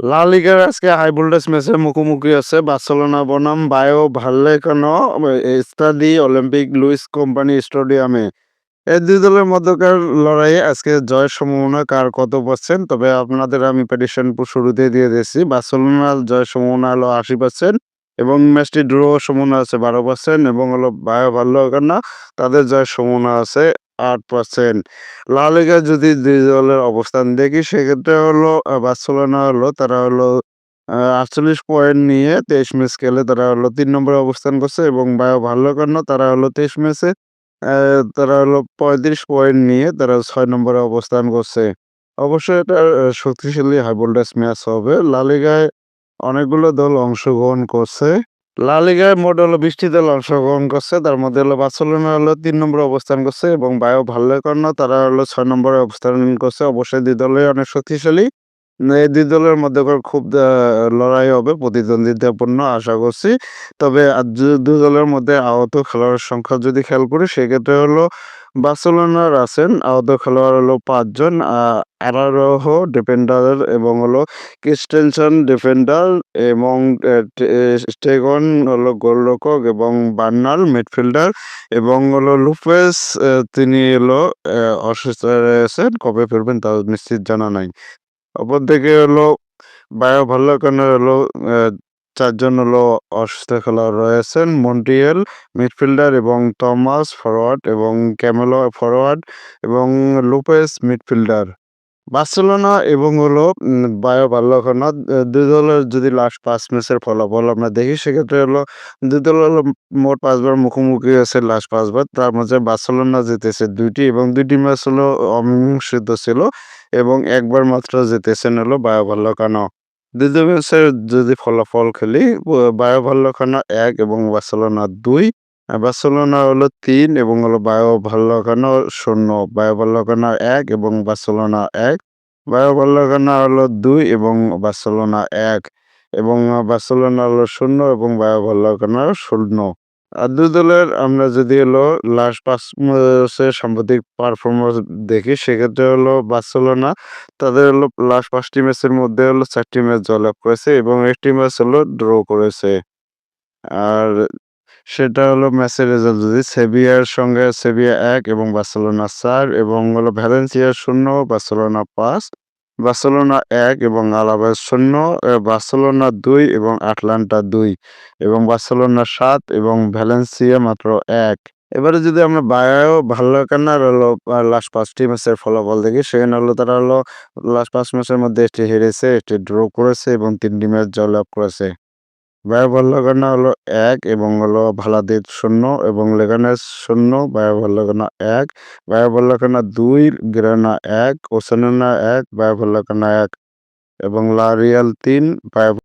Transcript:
লা লিগার আজকে হাই ভোল্টেজ ম্যাচের মুখোমুখি আছে। বার্সেলোনা বনাম, বায়ো কেন? স্টাডি অলিম্পিক লুইস কোম্পানি স্টেডিয়ামে এই দুই দলের মধ্যকার লড়াইয়ে আজকে জয়ের সম্ভাবনা কার কত পার্সেন্ট তবে আপনাদের আমি প্রেডিকশন শুরুতে দিয়ে দিয়েছি। বার্সেলোনার জয়ের সম্ভাবনা হলো আশি পার্সেন্ট এবং ম্যাচটি ড্র সম্ভাবনা আছে বারো পার্সেন্ট এবং হলো বায়ো ভালো না, তাদের জয়ের সম্ভাবনা আছে আট পার্সেন্ট লা লিগায় যদি দুই দলের অবস্থান দেখি, সেক্ষেত্রে হলো বার্সেলোনা হলো, তারা হলো আটচল্লিশ পয়েন্ট নিয়ে তেইশ ম্যাচ খেলে তারা হলো তিন নম্বরে অবস্থান করছে এবং বায়ো ভাল্লেকানো তারা হলো তেইশ ম্যাচে তারা হলো পঁয়ত্রিশ পয়েন্ট নিয়ে তারা ছয় নম্বরে অবস্থান করছে। অবশ্যই এটা শক্তিশালী হাই ম্যাচ হবে। লা লিগায় অনেকগুলো দল অংশগ্রহণ করছে। লা লিগায় মোট হলো বিশটি দল অংশগ্রহণ করছে। তার মধ্যে হলো বার্সেলোনা হলো তিন নম্বরে অবস্থান করছে এবং বায়ো ভাল্লেকর্ণ, তারা হলো ছয় নম্বরে অবস্থান করছে। অবশ্যই দুই দলই অনেক শক্তিশালী। এই দুই দলের মধ্যে খুব লড়াই হবে, প্রতিদ্বন্দ্বিতাপূর্ণ আশা করছি। তবে দুই দলের মধ্যে আহত খেলোয়াড়ের সংখ্যা যদি খেয়াল করি, সেক্ষেত্রে হলো বার্সেলোনার আছেন, আহত খেলোয়াড় হলো পাঁচজন আরারোহ ডিফেন্ডার এবং হলো ক্রিস্টেনসন ডিফেন্ডার এবং স্টেগন হলো গোলরক্ষক এবং বার্নাল মিডফিল্ডার এবং হলো লুপেস তিনি হলো অসুস্থ রয়েছেন, কবে ফিরবেন তাও নিশ্চিত জানা নাই। অপরদিকে হলো বায়ো ভাল্লেকানের হলো চারজন হলো অসুস্থ খেলোয়াড় রয়েছেন। মন্টিয়েল মিডফিল্ডার এবং টমাস ফরওয়ার্ড এবং ক্যামেলো ফরওয়ার্ড এবং লুপেস মিডফিল্ডার। বার্সেলোনা এবং হলো বায়ো আহ, দুই দলের যদি লাস্ট পাঁচ ম্যাচের ফলাফল আমরা দেখি সেক্ষেত্রে হলো দুই দল হলো মোট পাঁচবার মুখোমুখি আছে লাস্ট পাঁচবার। তার মধ্যে বার্সেলোনা জিতেছে দুইটি এবং দুইটি ম্যাচ হলো অমীমাংসিত ছিল এবং একবার মাত্র জিতেছেন হলো বায়ো ভাল্লেকানো দ্বিতীয় ম্যাচের যদি ফলাফল খেলি বায়ো ভাল্লেকানো এক এবং বার্সেলোনা দুই। বার্সেলোনা হলো তিন এবং হলো বায়ো ভাল্লেকানো শূন্য। বায়ো ভাল্লেকানো এক এবং বার্সেলোনা এক। বায়ো ভাল্লেকানো হলো দুই এবং বার্সেলোনা এক এবং বার্সেলোনা হলো শূন্য এবং বায়ো ভাল্লেকানো শূন্য। আর দুই দলের আমরা যদি হলো লাস্ট পাঁচ ম্যাচের সাম্প্রতিক পারফরমেন্স দেখি, সেক্ষেত্রে হলো বার্সেলোনা তাদের হলো লাস্ট পাঁচটি ম্যাচের মধ্যে হলো চারটি ম্যাচ জয়লাভ করেছে এবং একটি ম্যাচ হলো ড্র করেছে। আর সেটা হলো ম্যাচের রেজাল্ট। যদি সেভিয়ার সঙ্গে সেভিয়া এক এবং বার্সেলোনা চার এবং হলো ভ্যালেন্সিয়া শূন্য, বার্সেলোনা পাঁচ, বার্সেলোনা এক এবং আলাভেস শূন্য বার্সেলোনা দুই এবং আটলান্টা দুই এবং বার্সেলোনা সাত এবং ভ্যালেন্সিয়া মাত্র এক। এবারে যদি আমরা বায়ো ভাল্লাকান্নার হলো লাস্ট পাঁচটি ম্যাচের ফলাফল দেখি। সেখানে হলো তারা হলো লাস্ট পাঁচ ম্যাচের মধ্যে একটি হেরেছে, একটি ড্র করেছে এবং তিনটি ম্যাচ জয়লাভ করেছে। বায়ো ভাল্লাকান্না হলো এক এবং হলো ভালাদিত শূন্য এবং লেগানের শূন্য বায়ো ভাল্লাকান্না এক বায়ো ভাল্লাকান্না দুই গ্রেনা এক ওসেনা এক বায়ো ভাল্লাকান্না এক এবং লা রিয়াল তিন বায়ো